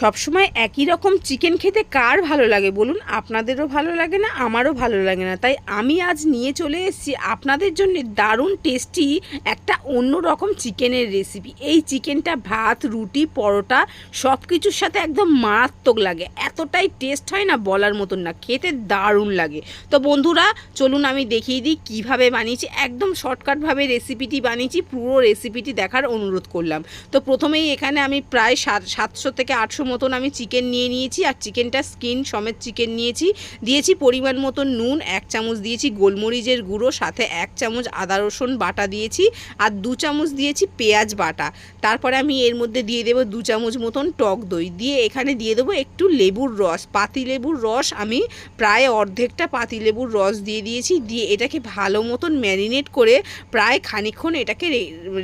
সবসময় একই রকম চিকেন খেতে কার ভালো লাগে বলুন? আপনাদেরও ভালো লাগে না, আমারও ভালো লাগে না। তাই আমি আজ নিয়ে চলে এসেছি আপনাদের জন্য দারুণ টেস্টি একটা অন্য রকম চিকেনের রেসিপি এই চিকেনটা ভাত, রুটি, পরোটা সব কিছুর সাথে একদম মারাত্মক লাগে। এতটাই টেস্ট হয় না বলার মতন না, খেতে দারুণ লাগে। তো বন্ধুরা, চলুন আমি দেখিয়ে দিই কীভাবে বানিয়েছি। একদম শর্টকাটভাবে রেসিপিটি বানিয়েছি, পুরো রেসিপিটি দেখার অনুরোধ করলাম। তো প্রথমেই এখানে আমি প্রায় সাত, সাতশো থেকে আটশো মতন আমি চিকেন নিয়ে নিয়েছি আর চিকেনটা স্কিন সমেত চিকেন নিয়েছি। দিয়েছি পরিমাণ মতন নুন, এক চামচ দিয়েছি গোলমরিচের গুঁড়ো, সাথে এক চামচ আদা রসুন বাটা দিয়েছি আর দু চামচ দিয়েছি পেঁয়াজ বাটা। তারপরে আমি এর মধ্যে দিয়ে দেবো দু চামচ মতন টক দই। দিয়ে এখানে দিয়ে দেবো একটু লেবুর রস, পাতি লেবুর রস আমি প্রায় অর্ধেকটা পাতি লেবুর রস দিয়ে দিয়েছি। দিয়ে এটাকে ভালো মতন ম্যারিনেট করে প্রায় খানিকক্ষণ এটাকে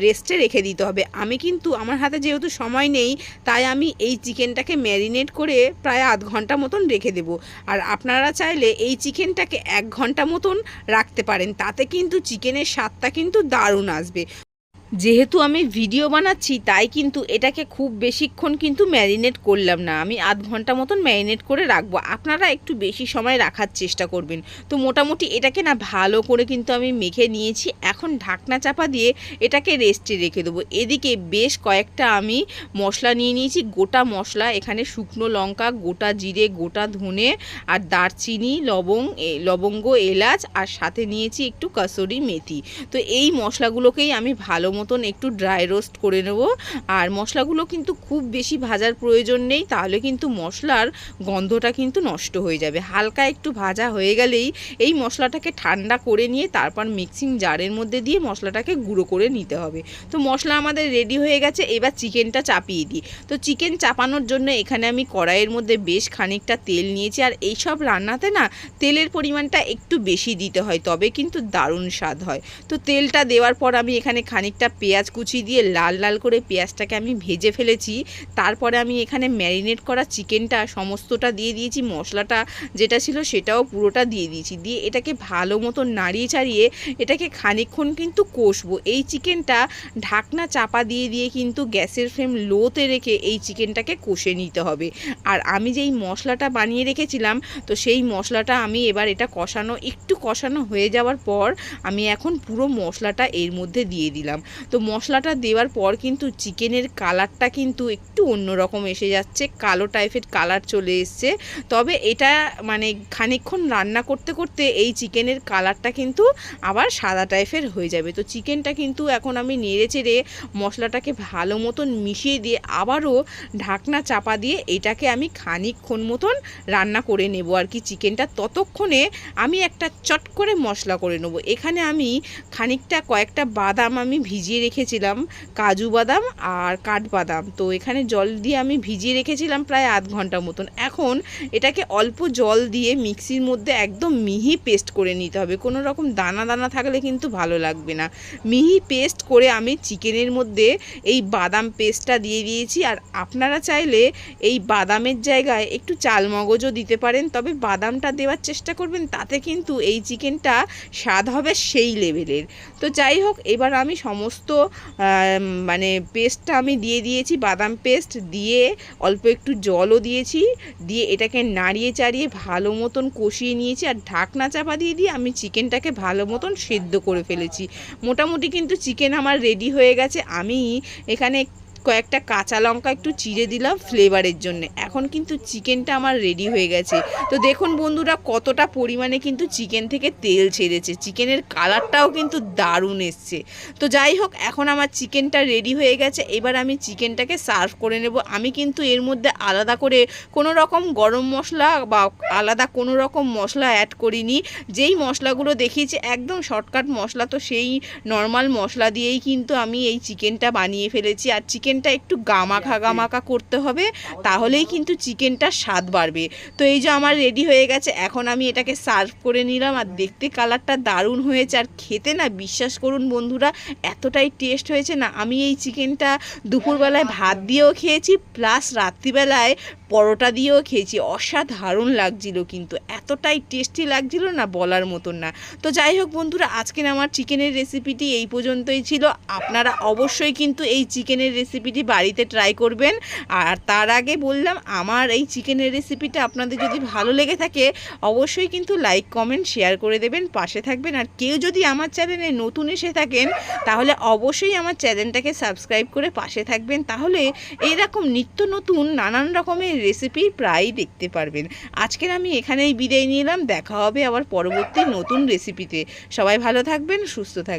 রেস্টে রেখে দিতে হবে। আমি কিন্তু, আমার হাতে যেহেতু সময় নেই, তাই আমি এই চিকেনটাকে ম্যারিনেট করে প্রায় আধ ঘণ্টা মতন রেখে দেব। আর আপনারা চাইলে এই চিকেনটাকে এক ঘণ্টা মতন রাখতে পারেন, তাতে কিন্তু চিকেনের স্বাদটা কিন্তু দারুণ আসবে। যেহেতু আমি ভিডিও বানাচ্ছি, তাই কিন্তু এটাকে খুব বেশিক্ষণ কিন্তু ম্যারিনেট করলাম না। আমি আধ ঘণ্টা মতন ম্যারিনেট করে রাখব। আপনারা একটু বেশি সময় রাখার চেষ্টা করবেন। তো মোটামুটি এটাকে না ভালো করে কিন্তু আমি মেখে নিয়েছি। এখন ঢাকনা চাপা দিয়ে এটাকে রেস্টে রেখে দেবো। এদিকে বেশ কয়েকটা আমি মশলা নিয়ে নিয়েছি। গোটা মশলা, এখানে শুকনো লঙ্কা, গোটা জিরে, গোটা ধনে আর দারচিনি, লবং লবঙ্গ, এলাচ আর সাথে নিয়েছি একটু কাসুরি মেথি। তো এই মশলাগুলোকেই আমি ভালো মতন একটু ড্রাই রোস্ট করে নেব। আর মশলাগুলো কিন্তু খুব বেশি ভাজার প্রয়োজন নেই, তাহলে কিন্তু মশলার গন্ধটা কিন্তু নষ্ট হয়ে যাবে। হালকা একটু ভাজা হয়ে গেলেই এই মশলাটাকে ঠান্ডা করে নিয়ে তারপর মিক্সিং জারের মধ্যে দিয়ে মশলাটাকে গুঁড়ো করে নিতে হবে। তো মশলা আমাদের রেডি হয়ে গেছে, এবার চিকেনটা চাপিয়ে দিই। তো চিকেন চাপানোর জন্য এখানে আমি কড়াইয়ের মধ্যে বেশ খানিকটা তেল নিয়েছি, আর এই সব রান্নাতে না তেলের পরিমাণটা একটু বেশি দিতে হয়, তবে কিন্তু দারুণ স্বাদ হয়। তো তেলটা দেওয়ার পর আমি এখানে খানিকটা পেঁয়াজ কুচি দিয়ে লাল লাল করে পেঁয়াজটাকে আমি ভেজে ফেলেছি। তারপরে আমি এখানে ম্যারিনেট করা চিকেনটা সমস্তটা দিয়ে দিয়েছি, মশলাটা যেটা ছিল সেটাও পুরোটা দিয়ে দিয়েছি। দিয়ে এটাকে ভালো মতো নাড়িয়ে চাড়িয়ে এটাকে খানিকক্ষণ কিন্তু কষবো। এই চিকেনটা ঢাকনা চাপা দিয়ে দিয়ে কিন্তু গ্যাসের ফ্লেম লোতে রেখে এই চিকেনটাকে কষে নিতে হবে। আর আমি যেই মশলাটা বানিয়ে রেখেছিলাম, তো সেই মশলাটা আমি এবার এটা কষানো, একটু কষানো হয়ে যাওয়ার পর আমি এখন পুরো মশলাটা এর মধ্যে দিয়ে দিলাম। তো মশলাটা দেওয়ার পর কিন্তু চিকেনের কালারটা কিন্তু একটু অন্যরকম এসে যাচ্ছে, কালো টাইপের কালার চলে এসছে। তবে এটা মানে খানিকক্ষণ রান্না করতে করতে এই চিকেনের কালারটা কিন্তু আবার সাদা টাইপের হয়ে যাবে। তো চিকেনটা কিন্তু এখন আমি নেড়ে চেড়ে মশলাটাকে ভালো মতন মিশিয়ে দিয়ে আবারও ঢাকনা চাপা দিয়ে এটাকে আমি খানিকক্ষণ মতন রান্না করে নেব আর কি চিকেনটা। ততক্ষণে আমি একটা চট করে মশলা করে নেব। এখানে আমি খানিকটা কয়েকটা বাদাম আমি ভিজিয়ে রেখেছিলাম কাজু বাদাম আর কাঠবাদাম তো এখানে জল দিয়ে আমি ভিজিয়ে রেখেছিলাম প্রায় আধ ঘণ্টা মতন। এখন এটাকে অল্প জল দিয়ে মিক্সির মধ্যে একদম মিহি পেস্ট করে নিতে হবে। কোনো রকম দানা দানা থাকলে কিন্তু ভালো লাগবে না। মিহি পেস্ট করে আমি চিকেনের মধ্যে এই বাদাম পেস্টটা দিয়ে দিয়েছি। আর আপনারা চাইলে এই বাদামের জায়গায় একটু চালমগজও দিতে পারেন। তবে বাদামটা দেওয়ার চেষ্টা করবেন, তাতে কিন্তু এই চিকেনটা স্বাদ হবে সেই লেভেলের। তো যাই হোক, এবার আমি সমস্ত আম, মানে পেস্টটা আমি দিয়ে দিয়েছি বাদাম পেস্ট দিয়ে অল্প একটু জলও দিয়েছি দিয়ে এটাকে নাড়িয়ে চাড়িয়ে ভালো মতন কষিয়ে নিয়েছি আর ঢাকনা চাপা দিয়ে দিয়ে আমি চিকেনটাকে ভালো মতন সেদ্ধ করে ফেলেছি। মোটামুটি কিন্তু চিকেন আমার রেডি হয়ে গেছে। আমি এখানে কয়েকটা কাঁচা লঙ্কা একটু চিড়ে দিলাম ফ্লেভারের জন্য। এখন কিন্তু চিকেনটা আমার রেডি হয়ে গেছে। তো দেখুন বন্ধুরা, কতটা পরিমাণে কিন্তু চিকেন থেকে তেল ছেড়েছে। চিকেনের কালারটাও কিন্তু দারুণ এসছে। তো যাই হোক, এখন আমার চিকেনটা রেডি হয়ে গেছে। এবার আমি চিকেনটাকে সার্ভ করে নেব। আমি কিন্তু এর মধ্যে আলাদা করে কোনো রকম গরম মশলা বা আলাদা কোনো রকম মশলা অ্যাড করিনি। যেই মশলাগুলো দেখিয়েছি, একদম শর্টকাট মশলা, তো সেই নর্মাল মশলা দিয়েই কিন্তু আমি এই চিকেনটা বানিয়ে ফেলেছি। আর চিকেনটা একটু গামাখা গামাখা করতে হবে তাহলেই কিন্তু চিকেনটার স্বাদ বাড়বে। তো এই যে আমার রেডি হয়ে গেছে এখন আমি এটাকে সার্ভ করে নিলাম। আর দেখতে কালারটা দারুণ হয়েছে আর খেতে না বিশ্বাস করুন বন্ধুরা এতটাই টেস্ট হয়েছে না আমি এই চিকেনটা দুপুরবেলায় ভাত দিয়েও খেয়েছি প্লাস রাত্রিবেলায় পরোটা দিয়েও খেয়েছি, অসাধারণ লাগছিল কিন্তু, এতটাই টেস্টি লাগছিল না বলার মতন না। তো যাই হোক বন্ধুরা, আজকের আমার চিকেনের রেসিপিটি এই পর্যন্তই ছিল। আপনারা অবশ্যই কিন্তু এই চিকেনের রেসিপিটি বাড়িতে ট্রাই করবেন। আর তার আগে বললাম, আমার এই চিকেনের রেসিপিটা আপনাদের যদি ভালো লেগে থাকে, অবশ্যই কিন্তু লাইক কমেন্ট শেয়ার করে দেবেন, পাশে থাকবেন। আর কেউ যদি আমার চ্যানেলে নতুন এসে থাকেন, তাহলে অবশ্যই আমার চ্যানেলটাকে সাবস্ক্রাইব করে পাশে থাকবেন। তাহলে এইরকম নিত্য নতুন, নানান রকমের রেসিপি প্রায়ই দেখতে পারবেন। আজকের আমি এখানেই বিদায় নিলাম। দেখা হবে আবার পরবর্তী নতুন রেসিপিতে সবাই ভালো থাকবেন, সুস্থ থাকবেন।